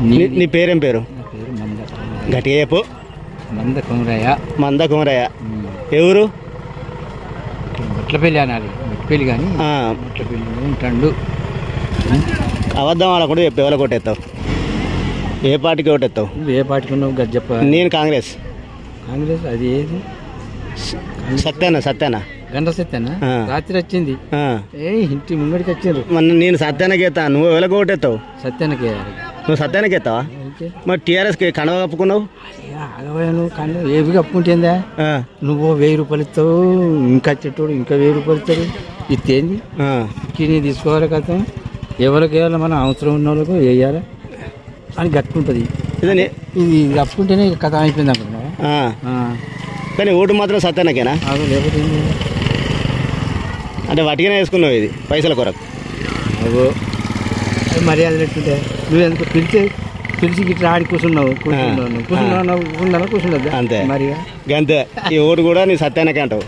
నీ నీ పేరేం పేరు? నా పేరు మంద. గట్టిగా చెప్పు. మంద కుమరయ్య. మంద కుమరయ్య. ఎవరు మెట్లపల్లి అనాలి. మెట్లపల్లి కానీ ఆ, మెట్లపల్లి ఉంటాడు. అబద్ధం ఆడకుండా చెప్పు ఎవరు కొట్టేస్తావు? ఏ పార్టీకి కొట్టేస్తావు? నువ్వు ఏ పార్టీకి ఉన్నావు గది చెప్ప. నేను కాంగ్రెస్. కాంగ్రెస్? అది ఏది? సత్యానా సత్యానా? గంట సత్యనా? ఆ. రాత్రి వచ్చింది. ఆ. ఏ ఇంటి ముంగడికి వచ్చిండ్రు. మన నేను సత్యానికి ఎత్తా నువ్వు ఎవరికి కొట్టేస్తావు? సత్యానికి వేయాలి. నువ్వు సత్యానికి ఎత్తావా. మరి టీఆర్ఎస్కి కడవ కప్పుకున్నావు? ఆగబోయాను కానీ ఏవి కప్పుకుంటేందా? నువ్వు వెయ్యి రూపాయలు ఇస్తావు ఇంకా చెట్టోడు ఇంకా వెయ్యి రూపాయలు ఇస్తాడు. ఇస్తేంది. కిని తీసుకోవాలి కదా. ఎవరికి వేయాలి? మనం అవసరం ఉన్న వాళ్ళకు వేయాలి. అని గట్టుకుంటుంది. ఇదే కప్పుకుంటేనే కథ అయిపోయింది అనుకున్నావా. ఆ. కానీ ఓటు మాత్రం సత్యానకేనా? లేకపోతే? అంటే వాటిగానే వేసుకున్నావు ఇది పైసల కొరకు? మర్యాదలు ఎట్టుంటే నువ్వు ఎందుకు పిలిచి పిలిచి గిట్లా ఆడి కూర్చున్నావు? కూర్చున్నావు. కూర్చున్నావు కూర్చున్నా కూర్చుండద్దా అంతే. మరి అంతే. ఈ ఓటు కూడా నీ సత్యానకే అంటావు.